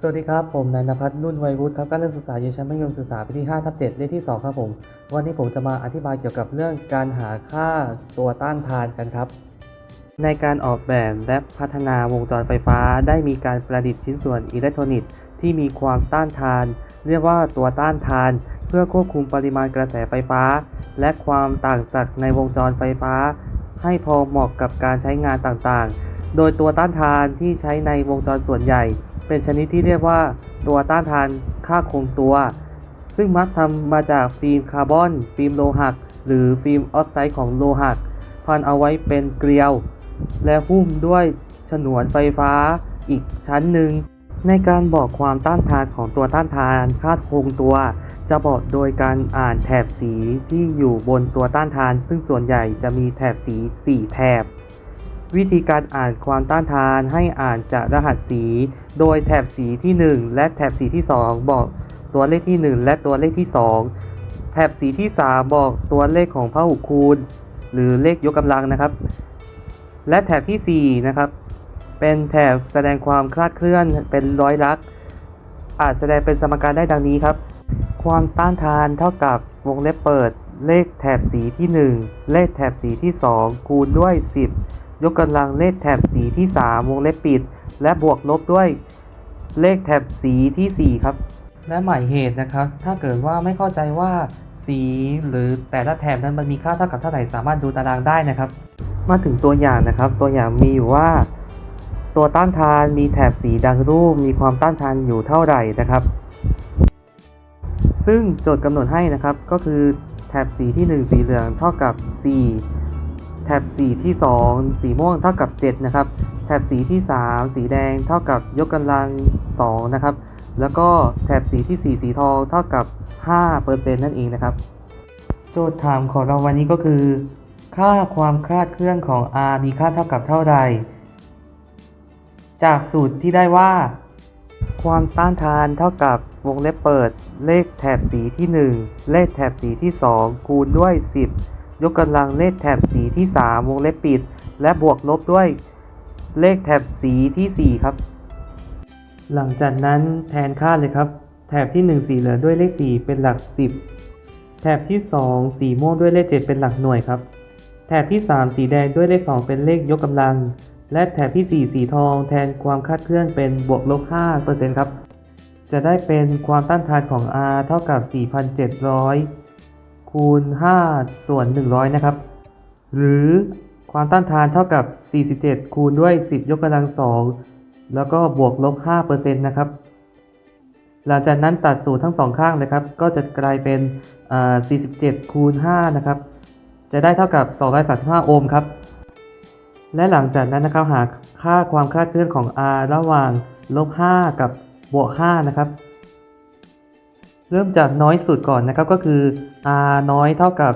สวัสดีครับ ผมนายนภัสนุ่นวัยวุฒิครับการศึกษาอยู่ชั้นมัธยมศึกษาปีที่5ทับ7เลขที่ 2 ครับผม วันนี้ผมจะมาอธิบายเกี่ยวกับเรื่องการหาค่าตัวต้านทานกันครับ ในการออกแบบและพัฒนาวงจรไฟฟ้าได้มีการประดิษฐ์ชิ้นส่วนอิเล็กทรอนิกส์ที่มีความต้านทาน เรียกว่าตัวต้านทาน เพื่อควบคุมปริมาณกระแสไฟฟ้า และความต่างศักย์ในวงจรไฟฟ้า ให้พอเหมาะกับการใช้งานต่างๆ โดยตัวต้านทานที่ใช้ในวงจรส่วนใหญ่ เป็นชนิดที่เรียกว่า ตัวต้านทานค่าคงตัว ซึ่งมักทำมาจากฟิล์มคาร์บอน ฟิล์มโลหะหรือฟิล์มออกไซด์ของโลหะพันเอาไว้เป็นเกลียว และหุ้มด้วยฉนวนไฟฟ้าอีกชั้นหนึ่ง ในการบอกความต้านทานของตัวต้านทานค่าคงตัว จะบอกโดยการอ่านแถบสีที่อยู่บนตัวต้านทาน ซึ่งส่วนใหญ่จะมีแถบสี 4 แถบ วิธีการอ่านความต้านทานให้อ่านจากรหัสสี โดยแถบสีที่ 1 และแถบสีที่ 2 บอกตัวเลขที่ 1 และตัวเลขที่ 2 แถบสีที่ 3 บอกตัวเลขของพหุคูณ หรือเลขยกกำลังนะครับ และแถบที่ 4 นะครับ เป็นแถบแสดงความคลาดเคลื่อนเป็นร้อยลักษณ์อาจแสดงเป็นสมการได้ดังนี้ครับ ความต้านทานเท่ากับวงเล็บเปิด เลขแถบสีที่ 1 เลขแถบสีที่ 2 คูณด้วย 10 ยกกำลังเลขแถบสีที่ 3 วงเล็บปิด และบวกลบด้วยเลขแถบสีที่ 4 ครับ และหมายเหตุนะครับ ถ้าเกิดว่าไม่เข้าใจว่าสีหรือแต่ละแถบนั้นมันมีค่าเท่ากับเท่าไหร่สามารถดูตารางได้นะครับ มาถึงตัวอย่างนะครับ ตัวอย่างมีอยู่ว่า ตัวต้านทานมีแถบสีดังรูป มีความต้านทานอยู่เท่าไหร่นะครับ ซึ่งโจทย์กำหนดให้นะครับก็คือแถบสีที่ 1 สีเหลืองเท่ากับ 4 แถบสีที่ 2 สีม่วงเท่ากับ 7 นะครับ แถบสีที่ 3 สีแดงเท่ากับยกกำลัง 2 นะครับ แล้วก็แถบสีที่ 4 สีทองเท่ากับ5%นั่นเองนะครับ โจทย์ถามของเราวันนี้ก็คือ ค่าความคลาดเคลื่อนของ r มีค่าเท่ากับเท่าไหร่จากสูตรที่ได้ว่า ความต้านทานเท่ากับวงเล็บเปิด เลขแถบสีที่ 1 เลขแถบสีที่ 2 คูณด้วย 10 ยกกำลังเลขแถบสีที่ 3 วงเล็บปิด และบวกลบด้วยเลขแถบสีที่ 4 ครับ หลังจากนั้นแทนค่าเลยครับ แถบที่ 1 สีเหลือด้วยเลข 4 เป็นหลัก 10 แถบที่ 2 สีม่วงด้วยเลข 7 เป็นหลักหน่วยครับ แถบที่ 3 สีแดงด้วยเลข 2 เป็นเลขยกกำลัง และแถบที่ 4 สีทองแทนความคาดเคลื่อนเป็นบวกลบ5%ครับ จะได้เป็นความต้านทานของ R เท่ากับ 4,700 คูณ 5 ส่วน 100 นะครับ หรือความต้านทานเท่ากับ 47 คูณด้วย 10 ยกกำลัง 2 แล้วก็บวกลบ 5%นะครับ หลังจากนั้นตัดสูตรทั้งสองข้างเลยครับ ก็จะกลายเป็นอ่า47 คูณ 5 นะครับ จะได้เท่ากับ 235 โอห์มครับ และหลังจากนั้นนะครับหาค่าความคลาดเคลื่อนของ r ระหว่างลบ 5 กับบวก 5 นะครับ เริ่มจากน้อยสุดก่อนนะครับก็คือ r น้อยเท่ากับ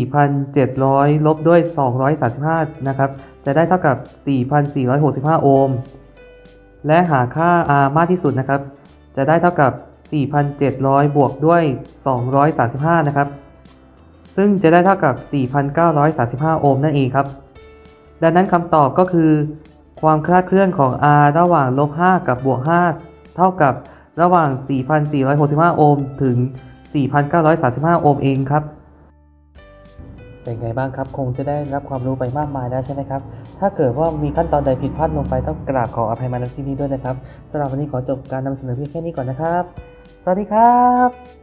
4,700 ลบด้วย 235 นะครับ จะได้เท่ากับ 4,465 โอห์ม และหาค่า r มากที่สุดนะครับ จะได้เท่ากับ 4,700 บวกด้วย 235 นะครับ ซึ่งจะได้เท่ากับ 4,935 โอห์มนั่นเองครับ ดังนั้นคำตอบก็คือ ความคลาดเคลื่อนของ r ระหว่างลบ5กับบวก5 เท่ากับ ระหว่าง 4,465 โอห์มถึง 4,935 โอห์มเองครับ เป็นไงบ้างครับ คงจะได้รับความรู้ไปมากมายแล้วใช่ไหมครับ ถ้าเกิดว่ามีขั้นตอนใดผิดพลาดลงไปต้องกราบขออภัยมาณที่นี้ด้วยนะครับสำหรับวันนี้ขอจบการนำเสนอเพียงแค่นี้ก่อนนะครับ สวัสดีครับ